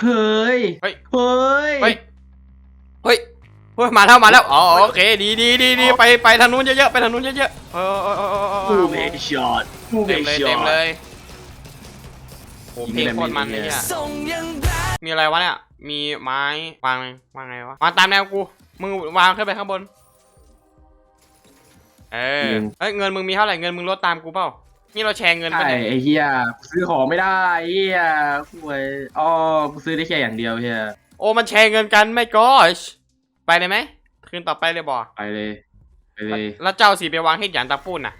เฮ้ย เฮ้ย เฮ้ย เฮ้ย เฮ้ย เฮ้ย มาแล้ว มาแล้ว อ๋อ โอเค ดีดีดีดีไป ไปทางนู้นเยอะๆ ไปทางนู้นเยอะๆ เออเออเออเออเอมูอเมช็อตมูเมเต็มเลย ช็อเต็มเลตยโอ้เพลงโคตรมันเลยเนี่ยมีอะไรวะเนี่ย มีไม้ วางวางไงวะวางตามแนวกู มึงวางขึ้นไปข้างบน เออเอ้ย เงินมึงมีเท่าไหร่ เงินมึงลดตามกูเปล่า นี่เราแชร์เงินไปใช่เนี่ยไอ้เฮียกูซื้อของไม่ได้ไอ้เฮียคุยอ๋อกูซื้อได้แค่อย่างเดียวเฮียโอ้มันแชร์เงินกันไม่กอชไปเลยไหมคืนต่อไปเลยบ่ไปเลยไปเลยแล้วเจ้าสีไปวางให้หยานตาปูนน่ะ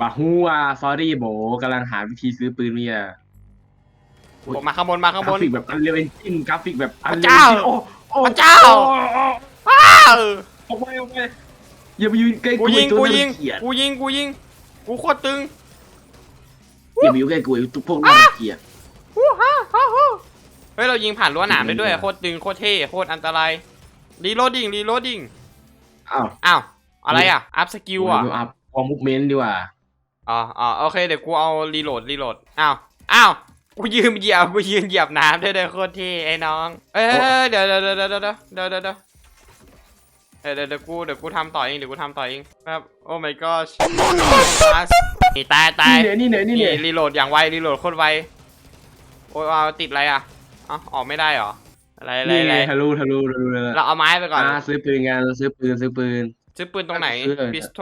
บาฮูอะซอรี่โบกำลังหาวิธีซื้อปืนเมียบอกมาข้างบนมาข้างกบรานฟิกแบบอันเรียลเอนจินกราฟิกแบบอันพระเจ้าโอ้โอ้พระเจ้าโอ้โอ้อ้าวออกไปออกไปอย่าไปยืนใกล้กูยิงไอ้ตัวกูนั้นยิงเกลียดกูยิงกูยิง กูโคตรตึงอย่าไปอยู่ใกล้กูไอ้พวกนั้นเกลียดฮู้ฮ่าฮ่าฮู้เฮ้ยเรายิงผ่านรั้วหนามได้ด้วยโคตรตึงโคตรเท่โคตรอันตรายรีโหลดดิ้งรีโหลดดิ้งอ้าวอ้าวอะไรอะอัพสกิลอะอัพวอร์มุกเมนต์ดีกว่าอ๋ออ๋อโอเคเดี๋ยวกูเอารีโหลดรีโหลดอ้าวอ้าวกูยืมเหยียบกูยืนเหยียบน้ำได้ด้วยโคตรเท่ไอ้น้องเอ้ยเอ้ยเอ้ยเดี๋ยวเดี๋ยวเดี๋ยวเดี๋ยวเดี๋ยวเดี๋ยวเดี๋ยวเดี๋ยวกูเดี๋ยวกูทำต่อเองเดี๋ยวกูทำต่อเองครับโอ้ my god นี่ตายตายนี่เนี่นี่เนี่นี่รีโหลดอย่างไวรีโหลดโคตรไวโอ้ยติดอะไรอะอ๋อออกไม่ได้เหรออะไรอะไระไรทะลุทะลุทลุเราเอาไม้ไปก่อนซื้อปืนกันเราซื้อปืนซื้อปืนซื้อปืนตรงไหนพิสโต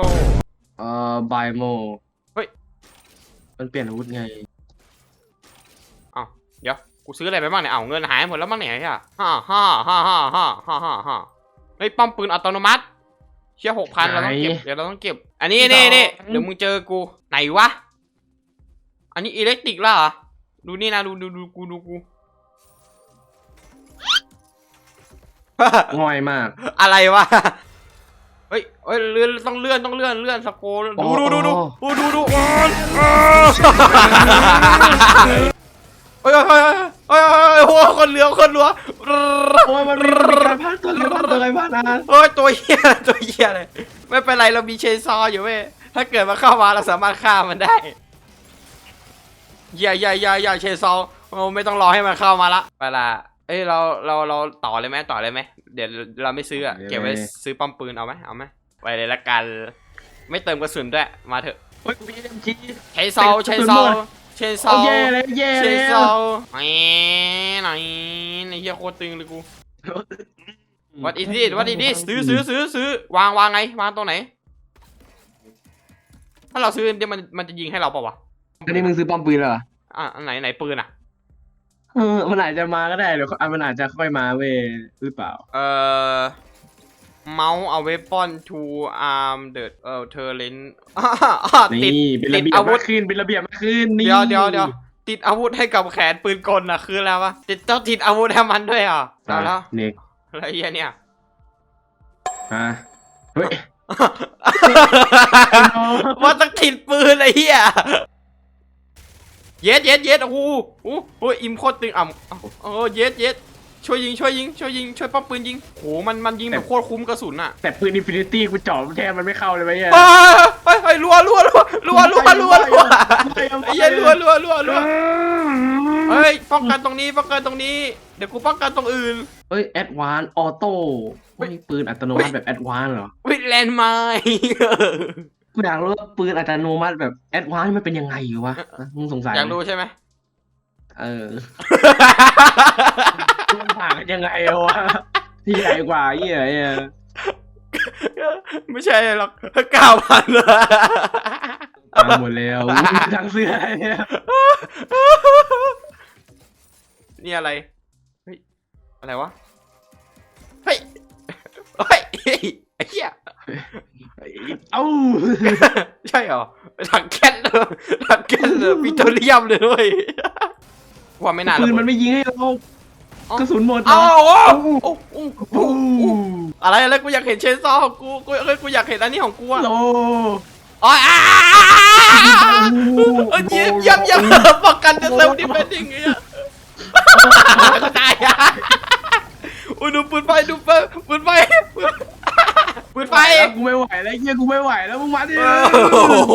เอ่อบายโมเฮ้ยมันเปลี่ยนอาวุธไงเอ้าเดี๋ยวกูซื้ออะไรไปบ้างเนี่ยเอาเงินหายหมดแล้วมั้งเนี่ยฮ่าฮ่าฮ่าฮ่าฮ่าฮ่าฮ่า เฮ้ยป้อมปืนอัตโนมัติ เชี่ยหกพันเราต้องเก็บเดี๋ยวเราต้องเก็บ อันนี้นี่นี่เดี๋ยวมึงเจอกูไหนวะอันนี้อิเล็กทริกแล้วเหรอดูนี่นะดูดูดูกูดูกูง่อยมาก อะไรวะเฮ้ยเฮ้ยเลื่อนต้องเลื่อนต้องเลื่อนเลื่อนสโกดูดูดูดูดูดูดูโอ้ยเฮ้ยเฮ้ย เฮ้ยเฮ้ยเฮ้ยโอ้ยคนเหลือคนเหลือโอ้ยมันมีมันมีการพากตัวอะไรพากตัวอะไรพากนะโอ้ยตัวเหี้ยตัวเหี้ยเลยไม่เป็นไรเรามีเชนซออยู่เว้ยถ้าเกิดมันเข้ามาเราสามารถฆ่ามันได้อย่าอย่าอย่าอย่าเชนซอโอ้ไม่ต้องรอให้มันเข้ามาละไปละเอ้ยเราเราเราต่อเลยไหมต่อเลยไหมเดี๋ยวเราไม่ซื้ออะเก็บไว้ซื้อป้อมปืนเอาไหมเอาไหมไปเลยละกัน ไม่เติมกระสุนด้วยมาเถอะโอ้ยมีเอ็มจีเชนซอเชนซอ เชนซอเอาแย่เลยแย่เชเลนยซอไหนไหนไอ้เหี้ยโคตรตึงเลยกู What is it What is this ซื้อซื้อซื้อซื้อวางวางไงวางตรงไหน ถ้าเราซื้อเดี๋ยวมันมันจะยิงให้เราเปล่าวะอันนี้มึงซื้อป้อมปืนเหรออะอันไหนไหนปืนอะ เออมันอาจจะมาก็ได้เดี๋ยวมันอาจจะค่อยมาเว้ยหรือเปล่า เอ่อ mount a weapon to arm the เอ่อ terrain อะติดนี่เป็นระเบียติดอาบวุมาธกขึ้นเป็นระเบียบมากขึ้นนี่เดี๋ยวเดี๋ยวเดี๋ยวติดอาวุธให้กับแขนปืนกลน่ะคือแล้ววะติดเจ้าติดอาวุธให้มันด้วยอะเอาแล้วเน็กอะไรเหี้ยเนี่ยฮะเฮ้ยว่าต้องติดปืนไอ้เหี้ยเย็ดเย็ดเย็ดโอ้โหโอ้โหอิมโคตรตึงอะเออเย็ดเย็ด ช่วยยิงช่วยยิงช่วยยิงช่วยป้อมปืนยิงโหมันมันยิงแบบโคตรคุ้มกระสุนอะแต่ปืนอินฟินิตี้กูจ่อแทบมันไม่เข้าเลยไหมเนี่ยเฮ้ยเฮ้ยรัวรัวรัวรัวรัวรัวรัวไอ้เหี้ยรัวรัวรัวรัวเฮ้ยป้องกันตรงนี้ป้องกันตรงนี้เดี๋ยวกูป้องกันตรงอื่นเอ้ยแอดวานออโต้ไม่ปืนอัตโนมัติแบบแอดวานเหรอวิแลนด์ไม้กูอยากรู้ว่าปืนอัตโนมัติแบบแอดวานมันเป็นยังไงอยู่วะมึงสงสัยอยากไหมรู้ใช่ไหมเออ มันต่างกันยังไงวะที่ใหญ่กว่าเหี้ยเนี่ยไม่ใช่หรอกเก้าพันตามหมดแล้วทั้งเสื้อเนี่ยนี่อะไร เฮ้ย อะไรวะ เฮ้ย เฮ้ยไอ้เหี้ยเอ้าใช่เหรอถังแก๊สเลยถังแก๊สเลยปิโตรเลียมเลยด้วยว่าไม่น่าปืนระมันเบิดไม่ยิงให้เรา กระสุนหมดเอ้านะโอ้โอ้โอ้โอ้โอ้อะไรอะไรกูอยากเห็นเชนซอของกูกูเอ้ยกูอยากเห็นอันนี้ของกูอะโลอ๋ออ่าเออเยี่ยมเยี่ยมเยี่ยมป้องกันจะเซลล์ดิเฟนดิ้งเงี้ยก็ตายอะอุ้ยดูปืนไฟดูปืนปืนไฟปืนไฟ แล้วกูไม่ไหวแล้วเฮียกูไม่ไหวแล้วมึงมาดิโอ้โห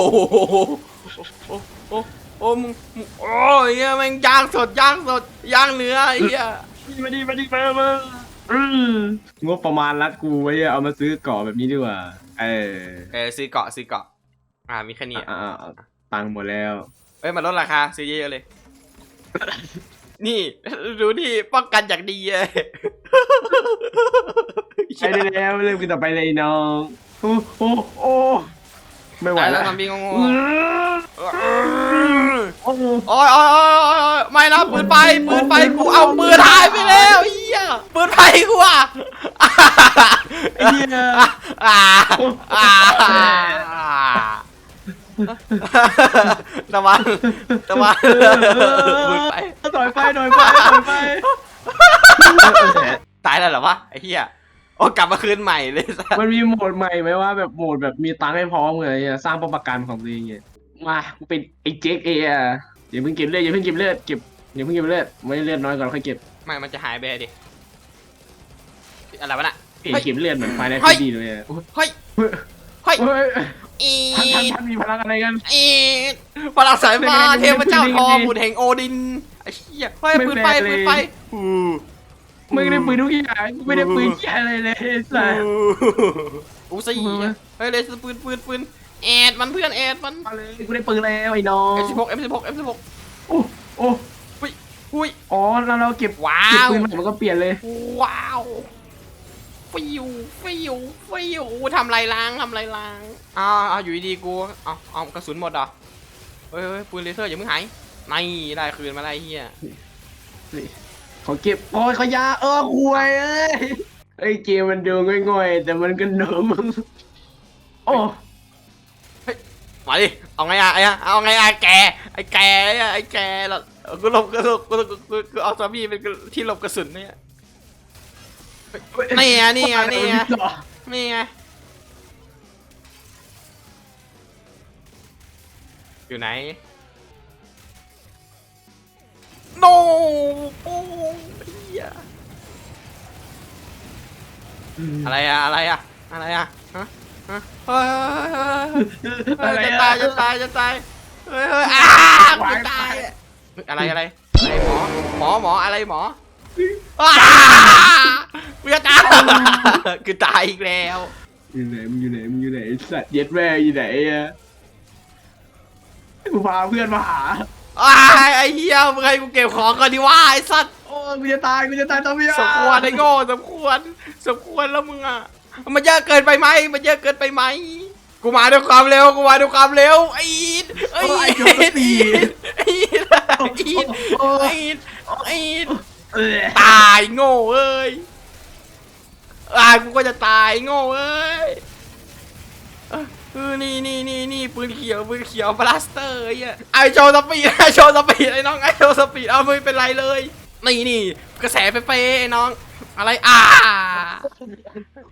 โอ้โหโอ้มึงมึงโอ้โอ้ยเหี้ยแม่งย่างสดย่างสดย่างเนื้อไอ้เหี้ย มาดีมาดีมามาอืองบประมาณรัดกูไว้อะเอามาซื้อเกาะแบบนี้ดีกว่า เออเออซื้อเกาะซื้อเกาะ อ่ามีแค่นี้อะอ่าอ่าตังค์หมดแล้วเอ้ยมันลดราคาซื้อเยอะๆเลย นี่ดูนี่ป้องกันอย่างดีเลยใช้ได้แล้วเริ่มกันต่อไปเลยน้องโอ้โอ้โอ้ไม่ไหวตายแล้แล้ววทำพี่งงอื้อๆโอ้โหโอ้ยโอ้ยโอ้ยโอ้ยโอ้ย ไม่นะปืนไฟปืนไฟกูเอาปืนหายไปแล้วเฮียปืนไฟกูอะไอ้เหี้ย อ่าอ่าตะวันตะวันปืนไฟถอยไปถอยไปถอยไปตายแล้วเหรอวะไอ้เหี้ยโอ้กลับมาคืนใหม่เลยสัสมันมีโหมดใหม่ไหมว่าแบบโหมดแบบมีตังค์ให้พร้อมเลยอะสร้างป้อมปรากันของตัวเองไงมากูเป็นไอ้เจ๊กเออะ อย่าเพิ่งเก็บเลือดอย่าเพิ่งเก็บเลือดเก็บอย่าเพิ่งเก็บเลือดไม่เลือดน้อยก่อนค่อยเก็บไม่มันจะหายไปดิอะไรวะน่ะ เห็นเก็บเลือดเหมือนไฟในเฮ้ทีย ดีเลยอะเฮ้ยเฮ้ยเฮ้ยอีท่านท่านท่านมีพลังอะไรกัน อีพลังสายฟ้าไม่ไม่เทพเจ้าไม่ทไม่องไม่บุตรแห่งโอดินไอ้เหี้ยเฮ้ยไม่ปืนไฟแฟร์เลยปืนไฟอู้มึงได้ปืนทุกอย่างกูไม่ได้ปืนเหี้ยอะไรเลยไอ้สัสอู้สี่มึงวะเฮ้ยเลยปืนปืนปืน แอดมันเพื่อนแอดมันมาเลยกูได้ปืนแล้วไอ้น้อง M16 M16 M16 โอ้โอ้อุ้ย อ๋อแล้วเราเก็บว้าเก็บวปืนใหม่มันก็เปลี่ยนเลยว้าวฟิวฟิวฟิวทำไรล้างทำไรล้างอ้าวอ้าวอยู่ดีๆกูเอาเอากระสุนหมดเหรอเฮ้ยเฮ้ยปืนเลเซอร์อย่าเพิ่งหายไม่ได้คืนมาได้เฮียเขาเก็บโอ้ยเขายาเออคุยเอ้ยไอ้เกมมันดูง่อยๆแต่มันก็หนุ่มโอ้ มาดิ เอาไงอะไอ้อะเอาไงอะแก ไอ้แกไอ้แกเรากูหลบกูหลบกูหลบกูกูเอาซอมบี้เป็นที่หลบกระสุนเนี่ยนี่ไงนี่ไงนี่ไงนี่ไง อยู่ไหน โนโอ้เหี้ยอะไรอะอะไรอะอะไรอะฮะ ฮะเฮ้ยเฮ้ยเฮ้ยเฮ้ยอะไรจะอะตายจะตายจะตายเฮ้ยเฮ้ยอ้ากูจะตายอะไรอะไรอะไรหมอหมอหมออะไรหมออ้ากูจะตายกูตายอีกแล้วอยู่ไหนมึงอยู่ไหนมึงอยู่ไหนไอ้สัตว์เย็ดแม่อยู่ไหนอะกูพาเพื่อนมาหาอ้าไอ้เหี้ยมึงให้กูเก็บของก่อนดิว่าไอ้สัตว์โอ้ยกูจะตายกูจะตายตอนนี้สมควรไอ้โง่สมควรสมควรแล้วมึงอะ มันเยอะเกินไปไหมมันเยอะเกินไปไหมกูมาด้วยความเร็วกูมาด้วยความเร็วไอ้อีดไอ้โอ้ยอีโดนดตีไอ้อีดไอ้อีดโอ้ไอ้ยอีดไอ้อีดเออตายโง่เอ้ยอ่ากูก็จะตายโง่เอ้ยเออเออนี่นี่นี่นี่ปืนเขียวปืนเขียวบลัสเตอร์ไอ้เหี้ยไอโชว์สปีดไอโชว์สปีดไอ้น้องไอโชว์สปีดเอาไม่เป็นไรเลยนี่นี่กระแสไปเปไอ้น้องอะไรอ่า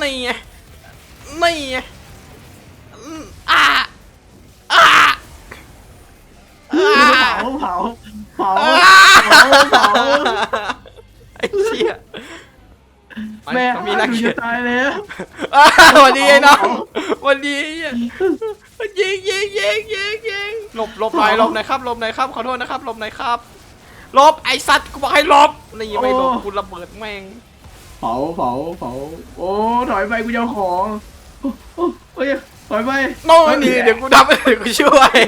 นี่ไงนี่ไงอืมอ่าอ่าอ่าเผาเผาเผาอ่าเผาเผาไอ้เชี่ยแม่มีนักกูเขียจะนตายแล้วอ่าวันดีไอ้น้องวันดีไอ้เหี้ยยิงยิงยิงยิงยิงหลบหลบหน่อยหลบหน่อยครับหลบหน่อยครับขอโทษนะครับหลบหน่อยครับหลบไอ้สัตว์กูบอกให้หลบนี่ไม่หลบกูระเบิดแม่ง เผาเผาเผาโอ้ถอยไปกูจะเอาของโอ้โอ้โอ้ยถอยไปโน่นนี่เดี๋ยวกูทำให้เดี๋ยวกูช่วย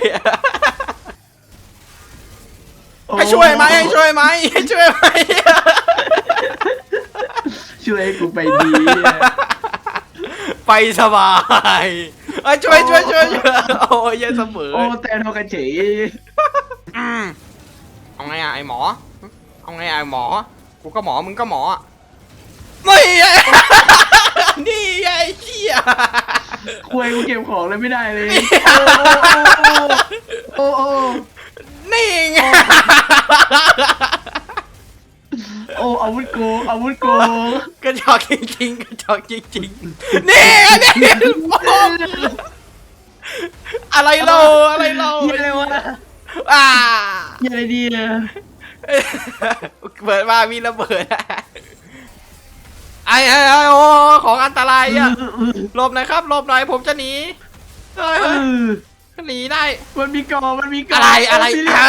ให้ช่วยไหมให้ช่วยไหมให้ช่วยไหมช่วยให้กูไปดีไปสบายเอ้ยช่วยช่วยช่วยช่วยโอ้ยเยันเสมอโอ้แต่เท่ากันเฉยอืมเอาไงอะไอหมอเอาไงอะไอหมอกูก็หมอมึงก็หมอ อะนี่ไง นี่ไงไอ้เหี้ยคุยกูเก็บของเลยไม่ได้เลยเนี่ยโอ้โอ้โอ้โอ้โอ้นี่ไงโอ้อาวุธโกงอาวุธโกงกระจอกจริงๆกระจอกจริงๆนี่ไงนี่โอ้โหอะไรเราอะไรเราเฮียอะไรวะอ่าเฮียอะไรดีอะเปิดมามีระเบิด ไอ้ไอ้ไอ้โอ้ของอันตรายอะหลบหน่อยครับหลบหน่อยผมจะหนีเฮ้ยเอเฮ้ยอหนีได้ มันมีกอมันมีกออะไรอะไรเาสิอ่า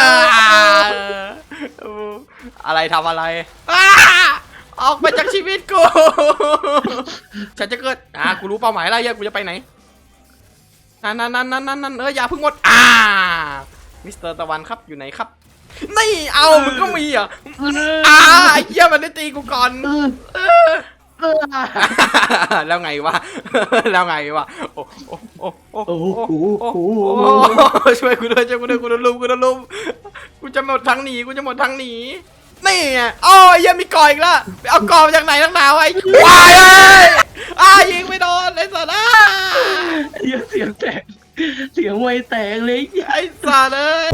เอออะไรทำอะไรอ้าออกไปจากชีวิตกู ฉันจะเกิด อ่า กูรู้เป้าหมายแล้วเหี้ยกูจะไปไหน นั่นนั่นนั่นนั่นนั่นเอออย่าเพิ่งหมด อ่า มิสเตอร์ตะวันครับอยู่ไหนครับ นี่ เอามึงก็มีเหรอะเอออ่าไอ้เหี้ยมันได้ตีกูก่อน เออเออเออ แล้วไงวะ แล้วไงวะ โอ้โอ้โอ้โอ้โอ้โหโอ้โอ้โหโอ้ช่วยกูด้วยช่วยกูด้วยกูโดนลุมกูโดนลุมกูจะหมดทางหนีกูจะหมดทางหนีนี่ไงโอ้ยยังมีก่ออีกแล้วไปเอาก่อมาจากไหนตั้งหนาวไอ้ควายเอ้ยอ้ายิงไม่โดนไอ้สัตว์อ้าเหี้ยเสียงแตกเสียงไวยแตกเลยไอ้สัตว์เอ้ย